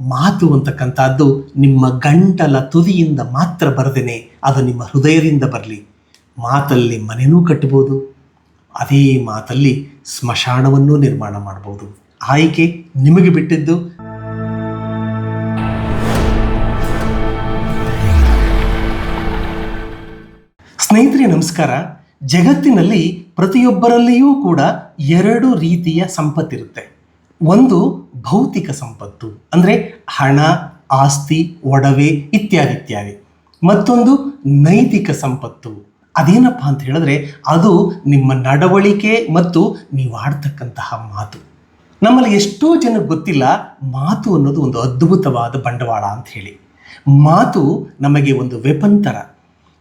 ಮಾತು ಅಂತಕ್ಕಂಥದ್ದು ನಿಮ್ಮ ಗಂಟಲ ತುದಿಯಿಂದ ಮಾತ್ರ ಬರದೇನೆ, ಅದು ನಿಮ್ಮ ಹೃದಯದಿಂದ ಬರಲಿ. ಮಾತಲ್ಲಿ ಮನೆಯೂ ಕಟ್ಟಬಹುದು, ಅದೇ ಮಾತಲ್ಲಿ ಸ್ಮಶಾನವನ್ನೂ ನಿರ್ಮಾಣ ಮಾಡಬಹುದು. ಆಯ್ಕೆ ನಿಮಗೆ ಬಿಟ್ಟಿದ್ದು. ಸ್ನೇಹಿತರೆ, ನಮಸ್ಕಾರ. ಜಗತ್ತಿನಲ್ಲಿ ಪ್ರತಿಯೊಬ್ಬರಲ್ಲಿಯೂ ಕೂಡ ಎರಡು ರೀತಿಯ ಸಂಪತ್ತಿರುತ್ತೆ. ಒಂದು ಭೌತಿಕ ಸಂಪತ್ತು, ಅಂದರೆ ಹಣ, ಆಸ್ತಿ, ಒಡವೆ ಇತ್ಯಾದಿ ಇತ್ಯಾದಿ. ಮತ್ತೊಂದು ನೈತಿಕ ಸಂಪತ್ತು. ಅದೇನಪ್ಪ ಅಂತ ಹೇಳಿದ್ರೆ ಅದು ನಿಮ್ಮ ನಡವಳಿಕೆ ಮತ್ತು ನೀವು ಆಡ್ತಕ್ಕಂತಹ ಮಾತು. ನಮ್ಮಲ್ಲಿ ಎಷ್ಟೋ ಜನಕ್ಕೆ ಗೊತ್ತಿಲ್ಲ ಮಾತು ಅನ್ನೋದು ಒಂದು ಅದ್ಭುತವಾದ ಬಂಡವಾಳ ಅಂತ ಹೇಳಿ. ಮಾತು ನಮಗೆ ಒಂದು ವೆಪನ್ ಥರ.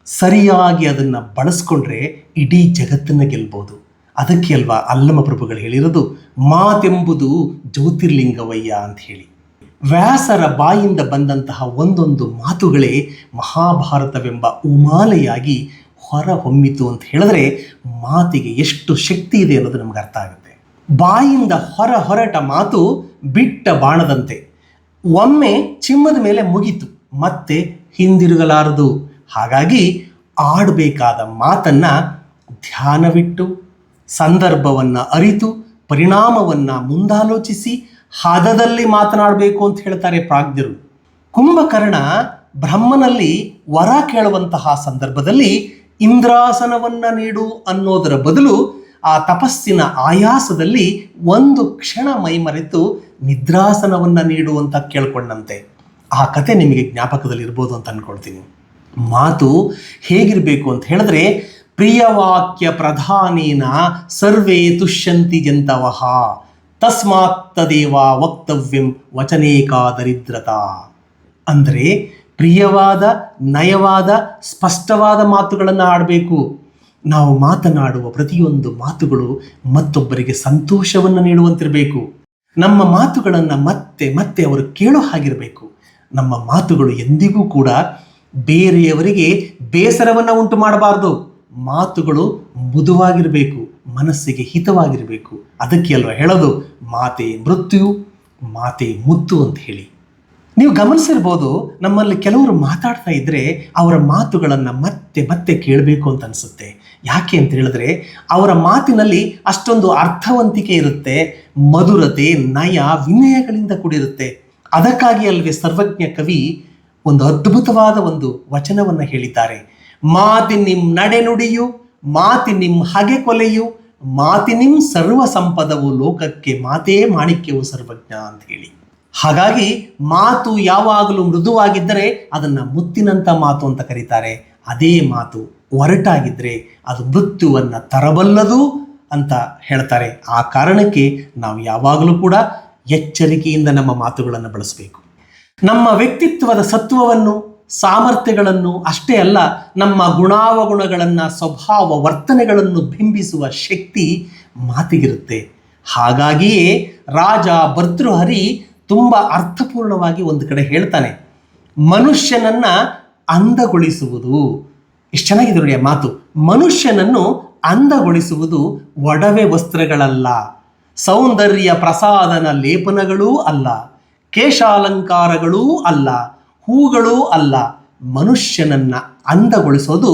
ಸರಿಯಾಗಿ ಅದನ್ನು ಬಳಸ್ಕೊಂಡ್ರೆ ಇಡೀ ಜಗತ್ತನ್ನು ಗೆಲ್ಬೋದು. ಅದಕ್ಕೆ ಅಲ್ವಾ ಅಲ್ಲಮ ಪ್ರಭುಗಳು ಹೇಳಿರೋದು? ಮಾತೆಂಬುದು ಜ್ಯೋತಿರ್ಲಿಂಗವಯ್ಯ ಅಂತ ಹೇಳಿ. ವ್ಯಾಸರ ಬಾಯಿಂದ ಬಂದಂತಹ ಒಂದೊಂದು ಮಾತುಗಳೇ ಮಹಾಭಾರತವೆಂಬ ಉಮಾಲೆಯಾಗಿ ಹೊರ ಹೊಮ್ಮಿತು ಅಂತ ಹೇಳಿದ್ರೆ ಮಾತಿಗೆ ಎಷ್ಟು ಶಕ್ತಿ ಇದೆ ಅನ್ನೋದು ನಮ್ಗೆ ಅರ್ಥ ಆಗುತ್ತೆ. ಬಾಯಿಂದ ಹೊರ ಹೊರಟ ಮಾತು ಬಿಟ್ಟ ಬಾಣದಂತೆ. ಒಮ್ಮೆ ಚಿಮ್ಮದ ಮೇಲೆ ಮುಗಿತು. ಮತ್ತೆ ಹಿಂದಿರುಗಲಾರದು. ಹಾಗಾಗಿ ಆಡಬೇಕಾದ ಮಾತನ್ನ ಧ್ಯಾನವಿಟ್ಟು ಸಂದರ್ಭವನ್ನು ಅರಿತು, ಪರಿಣಾಮವನ್ನು ಮುಂದಾಲೋಚಿಸಿ ಹದದಲ್ಲಿ ಮಾತನಾಡಬೇಕು ಅಂತ ಹೇಳ್ತಾರೆ ಪ್ರಾಜ್ಞರು. ಕುಂಭಕರ್ಣ ಬ್ರಹ್ಮನಲ್ಲಿ ವರ ಕೇಳುವಂತಹ ಸಂದರ್ಭದಲ್ಲಿ ಇಂದ್ರಾಸನವನ್ನ ನೀಡು ಅನ್ನೋದರ ಬದಲು ಆ ತಪಸ್ಸಿನ ಆಯಾಸದಲ್ಲಿ ಒಂದು ಕ್ಷಣ ಮೈಮರೆತು ನಿದ್ರಾಸನವನ್ನ ನೀಡು ಅಂತ ಕೇಳ್ಕೊಂಡಂತೆ. ಆ ಕತೆ ನಿಮಗೆ ಜ್ಞಾಪಕದಲ್ಲಿ ಇರ್ಬೋದು ಅಂತ ಅನ್ಕೊಳ್ತೀನಿ. ಮಾತು ಹೇಗಿರಬೇಕು ಅಂತ ಹೇಳಿದ್ರೆ ಪ್ರಿಯವಾಕ್ಯ ಪ್ರಧಾನೇನ ಸರ್ವೇ ತುಷ್ಯಂತಿ ಜಂತವಹ ತಸ್ಮಾತ್ ವಕ್ತವ್ಯಂ ವಚನೇಕಾದರಿದ್ರತಾ ಅಂದರೆ ಪ್ರಿಯವಾದ, ನಯವಾದ, ಸ್ಪಷ್ಟವಾದ ಮಾತುಗಳನ್ನು ಆಡಬೇಕು. ನಾವು ಮಾತನಾಡುವ ಪ್ರತಿಯೊಂದು ಮಾತುಗಳು ಮತ್ತೊಬ್ಬರಿಗೆ ಸಂತೋಷವನ್ನು ನೀಡುವಂತಿರಬೇಕು. ನಮ್ಮ ಮಾತುಗಳನ್ನು ಮತ್ತೆ ಮತ್ತೆ ಅವರು ಕೇಳೋ ಹಾಗಿರಬೇಕು. ನಮ್ಮ ಮಾತುಗಳು ಎಂದಿಗೂ ಕೂಡ ಬೇರೆಯವರಿಗೆ ಬೇಸರವನ್ನು ಉಂಟು ಮಾಡಬಾರ್ದು. ಮಾತುಗಳು ಮೃದುವಾಗಿರಬೇಕು, ಮನಸ್ಸಿಗೆ ಹಿತವಾಗಿರಬೇಕು. ಅದಕ್ಕೆ ಅಲ್ವಾ ಹೇಳೋದು? ಮಾತೆ ಮೃತ್ಯು, ಮಾತೆ ಮುತ್ತು ಅಂತ ಹೇಳಿ. ನೀವು ಗಮನಿಸಿರ್ಬೋದು, ನಮ್ಮಲ್ಲಿ ಕೆಲವರು ಮಾತಾಡ್ತಾ ಇದ್ರೆ ಅವರ ಮಾತುಗಳನ್ನು ಮತ್ತೆ ಮತ್ತೆ ಕೇಳಬೇಕು ಅಂತ ಅನಿಸುತ್ತೆ. ಯಾಕೆ ಅಂತ ಹೇಳಿದ್ರೆ, ಅವರ ಮಾತಿನಲ್ಲಿ ಅಷ್ಟೊಂದು ಅರ್ಥವಂತಿಕೆ ಇರುತ್ತೆ, ಮಧುರತೆ, ನಯ, ವಿನಯಗಳಿಂದ ಕೂಡಿರುತ್ತೆ. ಅದಕ್ಕಾಗಿ ಅಲ್ವೇ ಸರ್ವಜ್ಞ ಕವಿ ಒಂದು ಅದ್ಭುತವಾದ ಒಂದು ವಚನವನ್ನು ಹೇಳಿದ್ದಾರೆ. ಮಾತಿನಿಂ ನಡೆನುಡಿಯು ಮಾತಿ ನಿಮ್ ಹಗೆ ಕೊಲೆಯು, ಮಾತಿ ನಿಮ್ ಸರ್ವ ಸಂಪದವು ಲೋಕಕ್ಕೆ ಮಾತೇ ಮಾಣಿಕ್ಯವು ಸರ್ವಜ್ಞ ಅಂತ ಹೇಳಿ. ಹಾಗಾಗಿ ಮಾತು ಯಾವಾಗಲೂ ಮೃದುವಾಗಿದ್ದರೆ ಅದನ್ನು ಮುತ್ತಿನಂಥ ಮಾತು ಅಂತ ಕರೀತಾರೆ. ಅದೇ ಮಾತು ಒರಟಾಗಿದ್ದರೆ ಅದು ಮೃತ್ಯುವನ್ನು ತರಬಲ್ಲದು ಅಂತ ಹೇಳ್ತಾರೆ. ಆ ಕಾರಣಕ್ಕೆ ನಾವು ಯಾವಾಗಲೂ ಕೂಡ ಎಚ್ಚರಿಕೆಯಿಂದ ನಮ್ಮ ಮಾತುಗಳನ್ನು ಬಳಸಬೇಕು. ನಮ್ಮ ವ್ಯಕ್ತಿತ್ವದ ಸತ್ವವನ್ನು ಸಾಮರ್ಥ್ಯಗಳನ್ನು ಅಷ್ಟೇ ಅಲ್ಲ, ನಮ್ಮ ಗುಣಾವಗುಣಗಳನ್ನು, ಸ್ವಭಾವ ವರ್ತನೆಗಳನ್ನು ಬಿಂಬಿಸುವ ಶಕ್ತಿ ಮಾತಿಗಿರುತ್ತೆ. ಹಾಗಾಗಿಯೇ ರಾಜ ಭರ್ತೃಹರಿ ತುಂಬ ಅರ್ಥಪೂರ್ಣವಾಗಿ ಒಂದು ಕಡೆ ಹೇಳ್ತಾನೆ, ಮನುಷ್ಯನನ್ನ ಅಂದಗೊಳಿಸುವುದು. ಎಷ್ಟು ಚೆನ್ನಾಗಿದೆ ನೋಡಿ ಮಾತು. ಮನುಷ್ಯನನ್ನು ಅಂದಗೊಳಿಸುವುದು ಒಡವೆ ವಸ್ತ್ರಗಳಲ್ಲ, ಸೌಂದರ್ಯ ಪ್ರಸಾದನ ಲೇಪನಗಳೂ ಅಲ್ಲ, ಕೇಶಾಲಂಕಾರಗಳೂ ಅಲ್ಲ ಹೂಗಳೂ ಅಲ್ಲ, ಮನುಷ್ಯನನ್ನ ಅಂದಗೊಳಿಸೋದು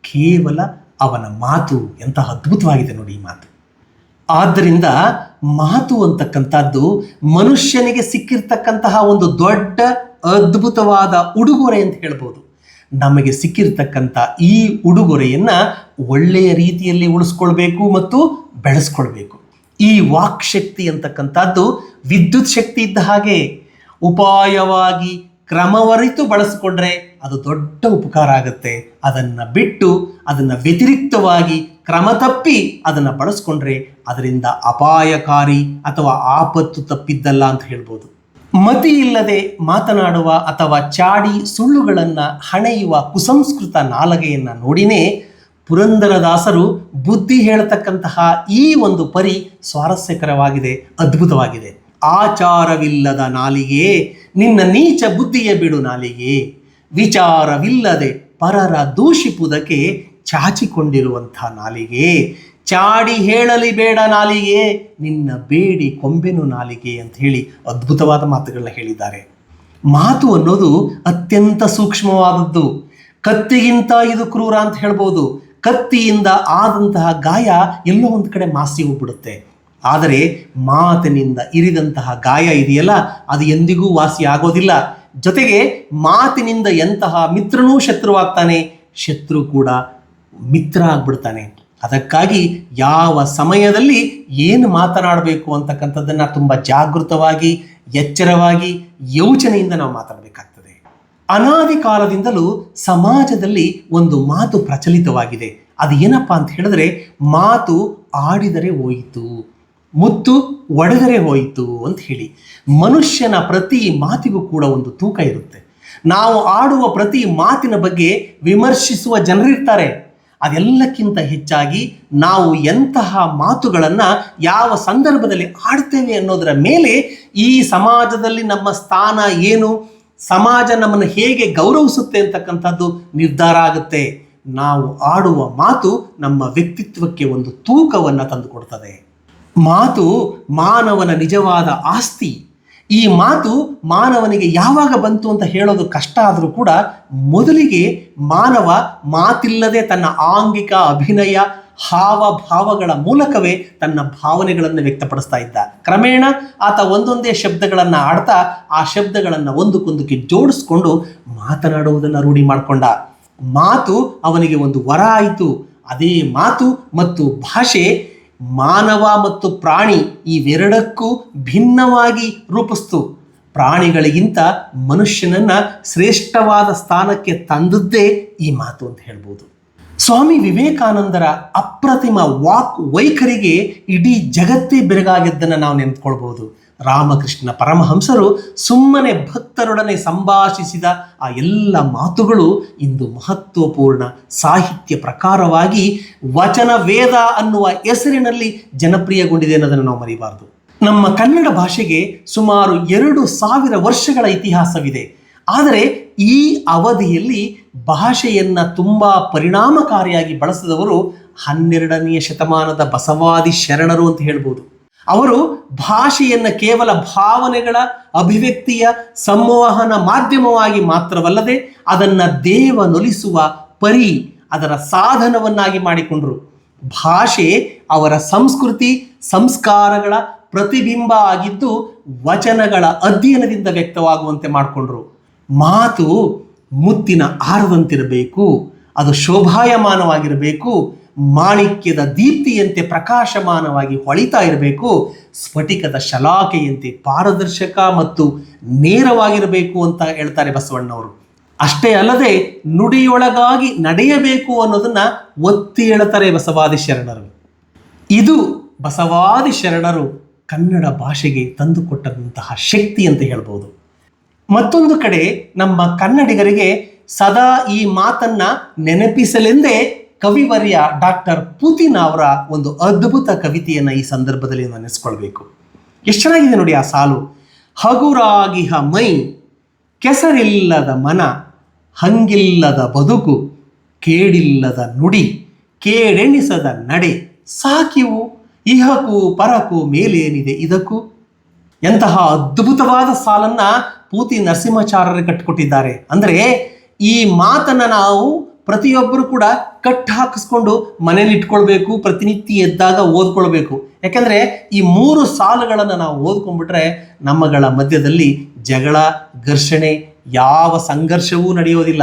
ಕೇವಲ ಅವನ ಮಾತು. ಎಂತ ಅದ್ಭುತವಾಗಿದೆ ನೋಡಿ ಈ ಮಾತು. ಆದ್ದರಿಂದ ಮಾತು ಅಂತಕ್ಕಂಥದ್ದು ಮನುಷ್ಯನಿಗೆ ಸಿಕ್ಕಿರ್ತಕ್ಕಂತಹ ಒಂದು ದೊಡ್ಡ, ಅದ್ಭುತವಾದ ಉಡುಗೊರೆ ಅಂತ ಹೇಳ್ಬೋದು. ನಮಗೆ ಸಿಕ್ಕಿರ್ತಕ್ಕಂಥ ಈ ಉಡುಗೊರೆಯನ್ನ ಒಳ್ಳೆಯ ರೀತಿಯಲ್ಲಿ ಉಳಿಸ್ಕೊಳ್ಬೇಕು ಮತ್ತು ಬೆಳೆಸ್ಕೊಳ್ಬೇಕು. ಈ ವಾಕ್ ಶಕ್ತಿ ಅಂತಕ್ಕಂಥದ್ದು ವಿದ್ಯುತ್ ಶಕ್ತಿ ಇದ್ದ ಹಾಗೆ ಉಪಾಯವಾಗಿ ಕ್ರಮವರಿತು ಬಳಸಿಕೊಂಡ್ರೆ ಅದು ದೊಡ್ಡ ಉಪಕಾರ ಆಗುತ್ತೆ. ಅದನ್ನು ಬಿಟ್ಟು ಅದನ್ನು ವ್ಯತಿರಿಕ್ತವಾಗಿ ಕ್ರಮ ತಪ್ಪಿ ಅದನ್ನು ಬಳಸ್ಕೊಂಡ್ರೆ ಅದರಿಂದ ಅಪಾಯಕಾರಿ ಅಥವಾ ಆಪತ್ತು ತಪ್ಪಿದ್ದಲ್ಲ ಅಂತ ಹೇಳ್ಬೋದು. ಮತಿ ಇಲ್ಲದೆ ಮಾತನಾಡುವ ಅಥವಾ ಚಾಡಿ ಸುಳ್ಳುಗಳನ್ನು ಹಣೆಯುವ ಕುಸಂಸ್ಕೃತ ನಾಲಗೆಯನ್ನು ನೋಡಿನೇ ಪುರಂದರದಾಸರು ಬುದ್ಧಿ ಹೇಳ್ತಕ್ಕಂತಹ ಈ ಒಂದು ಪರಿ ಸ್ವಾರಸ್ಯಕರವಾಗಿದೆ, ಅದ್ಭುತವಾಗಿದೆ. ಆಚಾರವಿಲ್ಲದ ನಾಲಿಗೆ, ನಿನ್ನ ನೀಚ ಬುದ್ಧಿಯ ಬಿಡು ನಾಲಿಗೆ. ವಿಚಾರವಿಲ್ಲದೆ ಪರರ ದೂಷಿಪುದಕ್ಕೆ ಚಾಚಿಕೊಂಡಿರುವಂಥ ನಾಲಿಗೆ. ಚಾಡಿ ಹೇಳಲಿ ಬೇಡ ನಾಲಿಗೆ, ನಿನ್ನ ಬೇಡಿ ಕೊಂಬೆನು ನಾಲಿಗೆ ಅಂತ ಹೇಳಿ ಅದ್ಭುತವಾದ ಮಾತುಗಳನ್ನ ಹೇಳಿದ್ದಾರೆ. ಮಾತು ಅನ್ನೋದು ಅತ್ಯಂತ ಸೂಕ್ಷ್ಮವಾದದ್ದು. ಕತ್ತಿಗಿಂತ ಇದು ಕ್ರೂರ ಅಂತ ಹೇಳ್ಬೋದು. ಕತ್ತಿಯಿಂದ ಆದಂತಹ ಗಾಯ ಎಲ್ಲೋ ಒಂದು ಕಡೆ ಮಾಸಿ ಹೋಗ್ಬಿಡುತ್ತೆ. ಆದರೆ ಮಾತಿನಿಂದ ಇರಿದಂತಹ ಗಾಯ ಇದೆಯಲ್ಲ, ಅದು ಎಂದಿಗೂ ವಾಸಿ ಆಗೋದಿಲ್ಲ. ಜೊತೆಗೆ ಮಾತಿನಿಂದ ಎಂತಹ ಮಿತ್ರನೂ ಶತ್ರುವಾಗ್ತಾನೆ, ಶತ್ರು ಕೂಡ ಮಿತ್ರ ಆಗ್ಬಿಡ್ತಾನೆ ಅದಕ್ಕಾಗಿ ಯಾವ ಸಮಯದಲ್ಲಿ ಏನು ಮಾತನಾಡಬೇಕು ಅಂತಕ್ಕಂಥದ್ದನ್ನ ತುಂಬ ಜಾಗೃತವಾಗಿ, ಎಚ್ಚರವಾಗಿ, ಯೋಚನೆಯಿಂದ ನಾವು ಮಾತಾಡಬೇಕಾಗ್ತದೆ. ಅನಾದಿ ಕಾಲದಿಂದಲೂ ಸಮಾಜದಲ್ಲಿ ಒಂದು ಮಾತು ಪ್ರಚಲಿತವಾಗಿದೆ. ಅದು ಏನಪ್ಪಾ ಅಂತ ಹೇಳಿದ್ರೆ, ಮಾತು ಆಡಿದರೆ ಹೋಯಿತು. ಮುತ್ತು ಒಡೆದರೆ ಹೋಯಿತು ಅಂತ ಹೇಳಿ ಮನುಷ್ಯನ ಪ್ರತಿ ಮಾತಿಗೂ ಕೂಡ ಒಂದು ತೂಕ ಇರುತ್ತೆ. ನಾವು ಆಡುವ ಪ್ರತಿ ಮಾತಿನ ಬಗ್ಗೆ ವಿಮರ್ಶಿಸುವ ಜನರಿರ್ತಾರೆ. ಅದೆಲ್ಲಕ್ಕಿಂತ ಹೆಚ್ಚಾಗಿ ನಾವು ಎಂತಹ ಮಾತುಗಳನ್ನು ಯಾವ ಸಂದರ್ಭದಲ್ಲಿ ಆಡ್ತೇವೆ ಅನ್ನೋದರ ಮೇಲೆ ಈ ಸಮಾಜದಲ್ಲಿ ನಮ್ಮ ಸ್ಥಾನ ಏನು, ಸಮಾಜ ನಮ್ಮನ್ನು ಹೇಗೆ ಗೌರವಿಸುತ್ತೆ ಅಂತಕ್ಕಂಥದ್ದು ನಿರ್ಧಾರ ಆಗುತ್ತೆ. ನಾವು ಆಡುವ ಮಾತು ನಮ್ಮ ವ್ಯಕ್ತಿತ್ವಕ್ಕೆ ಒಂದು ತೂಕವನ್ನು ತಂದುಕೊಡ್ತದೆ. ಮಾತು ಮಾನವನ ನಿಜವಾದ ಆಸ್ತಿ. ಈ ಮಾತು ಮಾನವನಿಗೆ ಯಾವಾಗ ಬಂತು ಅಂತ ಹೇಳೋದು ಕಷ್ಟ ಆದರೂ ಕೂಡ ಮೊದಲಿಗೆ ಮಾನವ ಮಾತಿಲ್ಲದೆ ತನ್ನ ಆಂಗಿಕ ಅಭಿನಯ, ಹಾವಭಾವಗಳ ಮೂಲಕವೇ ತನ್ನ ಭಾವನೆಗಳನ್ನು ವ್ಯಕ್ತಪಡಿಸ್ತಾ ಇದ್ದ. ಕ್ರಮೇಣ ಆತ ಒಂದೊಂದೇ ಶಬ್ದಗಳನ್ನು ಆಡ್ತಾ ಆ ಶಬ್ದಗಳನ್ನು ಒಂದಕ್ಕೊಂದಕ್ಕೆ ಜೋಡಿಸ್ಕೊಂಡು ಮಾತನಾಡುವುದನ್ನು ರೂಢಿ ಮಾಡಿಕೊಂಡ. ಮಾತು ಅವನಿಗೆ ಒಂದು ವರ ಆಯಿತು. ಅದೇ ಮಾತು ಮತ್ತು ಭಾಷೆ ಮಾನವ ಮತ್ತು ಪ್ರಾಣಿ ಇವೆರಡಕ್ಕೂ ಭಿನ್ನವಾಗಿ ರೂಪಿಸ್ತು. ಪ್ರಾಣಿಗಳಿಗಿಂತ ಮನುಷ್ಯನನ್ನ ಶ್ರೇಷ್ಠವಾದ ಸ್ಥಾನಕ್ಕೆ ತಂದದ್ದೇ ಈ ಮಾತು ಅಂತ ಹೇಳ್ಬೋದು. ಸ್ವಾಮಿ ವಿವೇಕಾನಂದರ ಅಪ್ರತಿಮ ವಾಕ್ ವೈಖರಿಗೆ ಇಡೀ ಜಗತ್ತೇ ಬೆರಗಾಗಿದ್ದನ್ನು ನಾವು ನೆನ್ತ್ಕೊಳ್ಬಹುದು ರಾಮಕೃಷ್ಣ ಪರಮಹಂಸರು ಸುಮ್ಮನೆ ಭಕ್ತರೊಡನೆ ಸಂಭಾಷಿಸಿದ ಆ ಎಲ್ಲ ಮಾತುಗಳು ಇಂದು ಮಹತ್ವಪೂರ್ಣ ಸಾಹಿತ್ಯ ಪ್ರಕಾರವಾಗಿ ವಚನ ವೇದ ಅನ್ನುವ ಹೆಸರಿನಲ್ಲಿ ಜನಪ್ರಿಯಗೊಂಡಿದೆ ಅನ್ನೋದನ್ನು ನಾವು ಮರಿಬಾರದು. ನಮ್ಮ ಕನ್ನಡ ಭಾಷೆಗೆ ಸುಮಾರು ಎರಡು ಸಾವಿರ ವರ್ಷಗಳ ಇತಿಹಾಸವಿದೆ. ಆದರೆ ಈ ಅವಧಿಯಲ್ಲಿ ಭಾಷೆಯನ್ನ ತುಂಬಾ ಪರಿಣಾಮಕಾರಿಯಾಗಿ ಬಳಸಿದವರು ಹನ್ನೆರಡನೆಯ ಶತಮಾನದ ಬಸವಾದಿ ಶರಣರು ಅಂತ ಹೇಳ್ಬೋದು. ಅವರು ಭಾಷೆಯನ್ನು ಕೇವಲ ಭಾವನೆಗಳ ಅಭಿವ್ಯಕ್ತಿಯ ಸಂವಹನ ಮಾಧ್ಯಮವಾಗಿ ಮಾತ್ರವಲ್ಲದೆ ಅದನ್ನು ದೇವನೊಲಿಸುವ ಪರಿ ಅದರ ಸಾಧನವನ್ನಾಗಿ ಮಾಡಿಕೊಂಡರು. ಭಾಷೆ ಅವರ ಸಂಸ್ಕೃತಿ, ಸಂಸ್ಕಾರಗಳ ಪ್ರತಿಬಿಂಬ ಆಗಿದ್ದು ವಚನಗಳ ಅಧ್ಯಯನದಿಂದ ವ್ಯಕ್ತವಾಗುವಂತೆ ಮಾಡಿಕೊಂಡ್ರು. ಮಾತು ಮುತ್ತಿನ ಆರುವಂತಿರಬೇಕು, ಅದು ಶೋಭಾಯಮಾನವಾಗಿರಬೇಕು ಮಾಣಿಕ್ಯದ ದೀಪ್ತಿಯಂತೆ ಪ್ರಕಾಶಮಾನವಾಗಿ ಹೊಳಿತಾ ಇರಬೇಕು, ಸ್ಫಟಿಕದ ಶಲಾಕೆಯಂತೆ ಪಾರದರ್ಶಕ ಮತ್ತು ನೇರವಾಗಿರಬೇಕು ಅಂತ ಹೇಳ್ತಾರೆ ಬಸವಣ್ಣವರು. ಅಷ್ಟೇ ಅಲ್ಲದೆ ನುಡಿಯೊಳಗಾಗಿ ನಡೆಯಬೇಕು ಅನ್ನೋದನ್ನ ಒತ್ತಿ ಹೇಳ್ತಾರೆ ಬಸವಾದಿ ಶರಣರು ಇದು ಬಸವಾದಿ ಶರಣರು ಕನ್ನಡ ಭಾಷೆಗೆ ತಂದುಕೊಟ್ಟಂತಹ ಶಕ್ತಿ ಅಂತ ಹೇಳ್ಬೋದು. ಮತ್ತೊಂದು ಕಡೆ ನಮ್ಮ ಕನ್ನಡಿಗರಿಗೆ ಸದಾ ಈ ಮಾತನ್ನ ನೆನಪಿಸಲೆಂದೇ ಕವಿವರ್ಯ ಡಾಕ್ಟರ್ ಪುತಿನ್ ಅವರ ಒಂದು ಅದ್ಭುತ ಕವಿತೆಯನ್ನು ಈ ಸಂದರ್ಭದಲ್ಲಿ ನೆನೆಸ್ಕೊಳ್ಬೇಕು. ಎಷ್ಟು ಚೆನ್ನಾಗಿದೆ ನೋಡಿ ಆ ಸಾಲು. ಹಗುರಾಗಿಹ ಮೈ, ಕೆಸರಿಲ್ಲದ ಮನ, ಹಂಗಿಲ್ಲದ ಬದುಕು, ಕೇಡಿಲ್ಲದ ನುಡಿ, ಕೇಡೆಣಿಸದ ನಡೆ, ಸಾಕಿವು, ಇಹಕು, ಪರಕು ಮೇಲೇನಿದೆ ಇದಕ್ಕೂ. ಎಂತಹ ಅದ್ಭುತವಾದ ಸಾಲನ್ನ ಪೂತಿ ನರಸಿಂಹಾಚಾರ್ಯರು ಕಟ್ಟಿಕೊಟ್ಟಿದ್ದಾರೆ. ಅಂದ್ರೆ ಈ ಮಾತನ್ನ ನಾವು ಪ್ರತಿಯೊಬ್ಬರು ಕೂಡ ಕಟ್ ಹಾಕಿಸ್ಕೊಂಡು ಮನೇಲಿ ಇಟ್ಕೊಳ್ಬೇಕು, ಪ್ರತಿನಿತ್ಯ ಎದ್ದಾಗ ಓದ್ಕೊಳ್ಬೇಕು. ಯಾಕಂದ್ರೆ ಈ ಮೂರು ಸಾಲುಗಳನ್ನು ನಾವು ಓದ್ಕೊಂಡ್ಬಿಟ್ರೆ ನಮ್ಮಗಳ ಮಧ್ಯದಲ್ಲಿ ಜಗಳ, ಘರ್ಷಣೆ, ಯಾವ ಸಂಘರ್ಷವೂ ನಡೆಯೋದಿಲ್ಲ.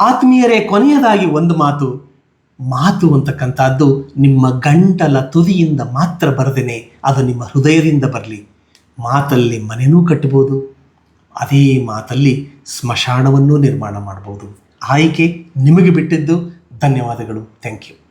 ಆತ್ಮೀಯರೇ, ಕೊನೆಯದಾಗಿ ಒಂದು ಮಾತು. ಮಾತು ಅಂತಕ್ಕಂಥದ್ದು ನಿಮ್ಮ ಗಂಟಲ ತುದಿಯಿಂದ ಮಾತ್ರ ಬರದೇನೆ, ಅದು ನಿಮ್ಮ ಹೃದಯದಿಂದ ಬರಲಿ. ಮಾತಲ್ಲಿ ಮನೆಯೂ ಕಟ್ಟಬಹುದು, ಅದೇ ಮಾತಲ್ಲಿ ಸ್ಮಶಾನವನ್ನೂ ನಿರ್ಮಾಣ ಮಾಡ್ಬೋದು ಆಯ್ಕೆ ನಿಮಗೆ ಬಿಟ್ಟಿದ್ದು ಧನ್ಯವಾದಗಳು. Thank you